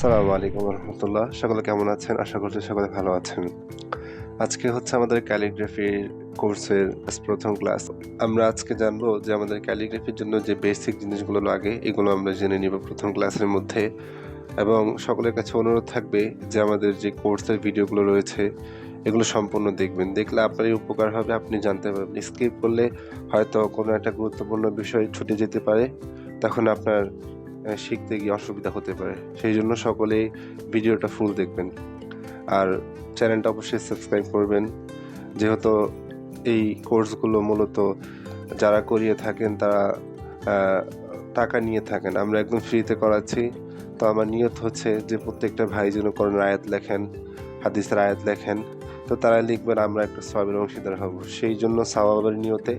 আসসালামু আলাইকুম রহমতুল্লাহ। সকলে কেমন আছেন? আশা করছি সকলে ভালো আছেন। আজকে হচ্ছে আমাদের ক্যালিগ্রাফির কোর্সের প্রথম ক্লাস। আমরা আজকে জানব যে আমাদের ক্যালিগ্রাফির জন্য যে বেসিক জিনিসগুলো লাগে, এগুলো আমরা জেনে নিব প্রথম ক্লাসের মধ্যে। এবং সকলের কাছে অনুরোধ থাকবে যে আমাদের যে কোর্সের ভিডিওগুলো রয়েছে, এগুলো সম্পূর্ণ দেখবেন। দেখলে আপনারই উপকার হবে, আপনি জানতে পারবেন। স্কিপ করলে হয়তো কোনো একটা গুরুত্বপূর্ণ বিষয় ছুটে যেতে পারে। তখন আপনার শিখতে গিয়ে অসুবিধা হতে পারে। সেই জন্য সকলেই ভিডিওটা ফুল দেখবেন। আর চ্যানেলটা অবশ্যই সাবস্ক্রাইব করবেন। যেহেতু এই কোর্সগুলো মূলত যারা করিয়ে থাকেন, তারা টাকা নিয়ে থাকেন। আমরা একদম ফ্রিতে করাচ্ছি। তো আমার নিয়ত হচ্ছে যে প্রত্যেকটা ভাই যেন করোনার আয়াত লেখেন, হাদিসের আয়াত লেখেন, তো তারা লিখবেন, আমরা একটা সবের অংশীদার হব। সেই জন্য সাওয়াবের নিয়তে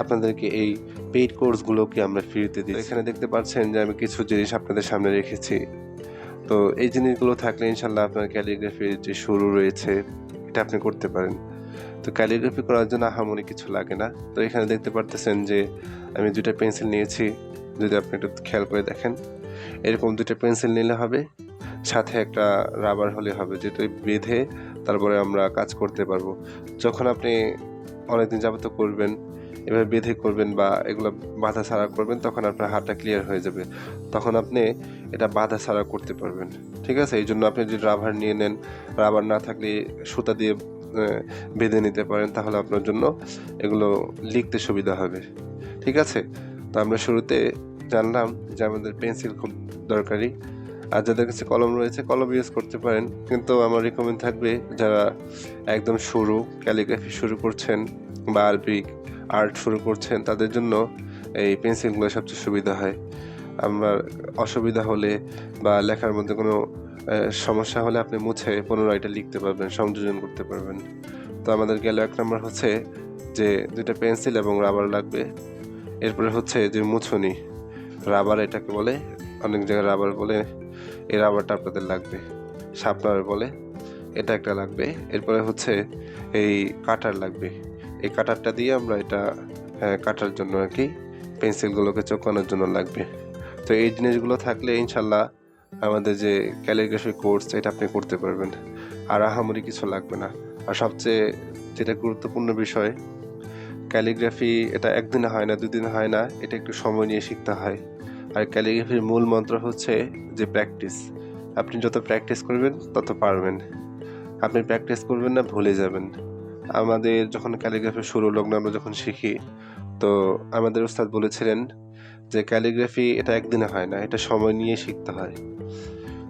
আপনাদেরকে এই পেইড কোর্সগুলোকে আমরা ফ্রিতে দিই এখানে দেখতে পাচ্ছেন যে আমি কিছু জিনিস আপনাদের সামনে রেখেছি। তো এই জিনিসগুলো থাকলে ইনশাল্লাহ আপনার ক্যালিগ্রাফির যে শুরু রয়েছে, এটা আপনি করতে পারেন। তো ক্যালিগ্রাফি করার জন্য আহামরি কিছু লাগে না। তো এখানে দেখতে পারতেছেন যে আমি দুইটা পেন্সিল নিয়েছি। যদি আপনি একটু খেয়াল করে দেখেন, এরকম দুটো পেন্সিল নিলে হবে, সাথে একটা রাবার হলে হবে, যেটা বেঁধে তারপরে আমরা কাজ করতে পারব। যখন আপনি অনেকদিন যাবত করবেন, এভাবে বেঁধে করবেন বা এগুলো বাধা ছাড়া করবেন, তখন আপনার হাতটা ক্লিয়ার হয়ে যাবে। তখন আপনি এটা বাধা ছাড়া করতে পারবেন। ঠিক আছে? এই জন্য আপনি যদি রাবার নিয়ে নেন রাবার না থাকলে সুতা দিয়ে বেঁধে নিতে পারেন, তাহলে আপনার জন্য এগুলো লিখতে সুবিধা হবে। ঠিক আছে? তো আমরা শুরুতে জানলাম যে আমাদের পেন্সিল খুব দরকারি। আর যাদের কাছে কলম রয়েছে, কলম ইউজ করতে পারেন। কিন্তু আমার রিকমেন্ড থাকবে যারা একদম শুরু ক্যালিগ্রাফি শুরু করছেন বা আরবিক আর্ট শুরু করছেন, তাদের জন্য এই পেন্সিলগুলো সবচেয়ে সুবিধা হয়। আমরা অসুবিধা হলে বা লেখার মধ্যে কোনো সমস্যা হলে আপনি মুছে পুনরায় এটা লিখতে পারবেন, সংযোজন করতে পারবেন। তো আমাদের গেল এক নম্বর হচ্ছে যে দুইটা পেন্সিল এবং রাবার লাগবে। এরপরে হচ্ছে যে মুছনি। রাবার এটাকে বলে, অনেক জায়গায় রাবার বলে। এই রাবারটা আপনাদের লাগবে। শার্পনার বলে এটা একটা লাগবে। এরপরে হচ্ছে এই কাটার লাগবে। এই কাটারটা দিয়ে আমরা এটা হ্যাঁ, কাটার জন্য আর কি পেন্সিলগুলোকে চোকানোর জন্য লাগবে। তো এই জিনিসগুলো থাকলে ইনশাল্লাহ আমাদের যে ক্যালিগ্রাফি কোর্স এটা আপনি করতে পারবেন। আর আহামরি কিছু লাগবে না। আর সবচেয়ে যেটা গুরুত্বপূর্ণ বিষয় ক্যালিগ্রাফি এটা একদিনে হয় না দুদিন হয় না এটা একটু সময় নিয়ে শিখতে হয়। আর ক্যালিগ্রাফির মূল মন্ত্র হচ্ছে যে প্র্যাকটিস আপনি যত প্র্যাকটিস করবেন, তত পারবেন। আপনি প্র্যাকটিস করবেন না, ভুলে যাবেন। আমাদের যখন ক্যালিগ্রাফি শুরু, লগ্ন আমরা যখন শিখি, তো আমাদের উস্তাদ বলেছিলেন যে ক্যালিগ্রাফি এটা একদিনে হয় না, এটা সময় নিয়ে শিখতে হয়।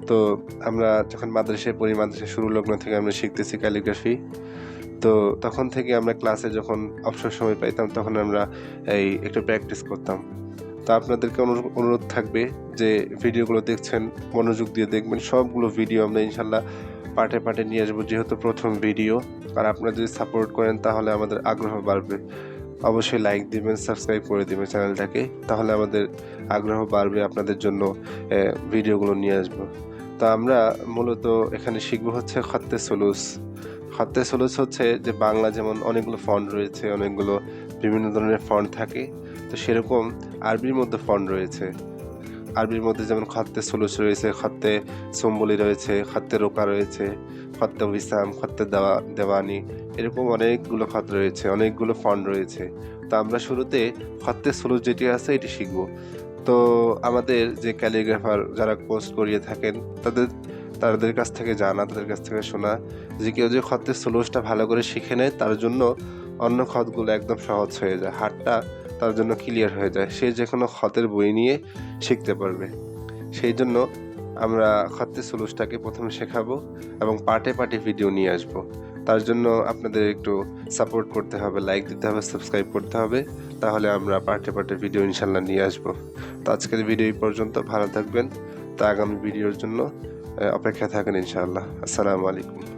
তো আমরা যখন মাদ্রাসায় পড়ি মাদ্রাসায় শুরু, লগ্ন থেকে আমরা শিখতেছি ক্যালিগ্রাফি তো তখন থেকে আমরা ক্লাসে যখন অবসর সময় পাইতাম, তখন আমরা এই একটু প্র্যাকটিস করতাম। তো আপনাদেরকে অনুরোধ থাকবে যে ভিডিওগুলো দেখছেন, মনোযোগ দিয়ে দেখবেন, সবগুলো ভিডিও আমরা ইনশাল্লাহ পার্টে পার্টে নিয়ে আসব, যেহেতু প্রথম ভিডিও। আর আপনারা যদি সাপোর্ট করেন, তাহলে আমাদের আগ্রহ বাড়বে। অবশ্যই লাইক দিবেন, সাবস্ক্রাইব করে দিবেন চ্যানেলটাকে, তাহলে আমাদের আগ্রহ বাড়বে আপনাদের জন্য ভিডিওগুলো নিয়ে আসব। তো আমরা মূলত এখানে শিখব হচ্ছে খত্তে সলুস। খত্তে সলুস হচ্ছে যে বাংলা যেমন অনেকগুলো ফন্ড রয়েছে, অনেকগুলো বিভিন্ন ধরনের ফন্ড থাকে তো সেরকম আরবির মধ্যে ফন্ড রয়েছে। আরবির মধ্যে যেমন খত্তে সলুস রয়েছে, খত্তে সম্বলি রয়েছে, খত্তে রোকা রয়েছে, খত্তে বিসাম খত্তে দেওয়া, দেওয়ানি, এরকম অনেকগুলো খত রয়েছে, অনেকগুলো ফন্ড রয়েছে। তো আমরা শুরুতে খত্তে সলুস যেটি আছে এটি শিখব। তো আমাদের যে ক্যালিগ্রাফার যারা কোর্স করিয়ে থাকেন, তাদের তাদের কাছ থেকে জানা, তাদের কাছ থেকে শোনা যে কেউ যে খত্তের সলুসটা ভালো করে শিখে নেয়, তার জন্য অন্য খতগুলো একদম সহজ হয়ে যায়। হাতটা তার জন্য ক্লিয়ার হয়ে যায়। সে যে কোনো খতের বই নিয়ে শিখতে পারবে। সেই জন্য আমরা খত্তে সুলুসটাকে প্রথমে শেখাবো এবং পার্টে পার্টে ভিডিও নিয়ে আসব। তার জন্য আপনাদের একটু সাপোর্ট করতে হবে লাইক দিতে হবে সাবস্ক্রাইব করতে হবে। তাহলে আমরা পার্টে পার্টে ভিডিও ইনশাল্লাহ নিয়ে আসব। তো আজকের ভিডিও পর্যন্ত। ভালো থাকবেন। তা আগামী ভিডিওর জন্য অপেক্ষা থাকেন ইনশাআল্লাহ। আসসালামু আলাইকুম।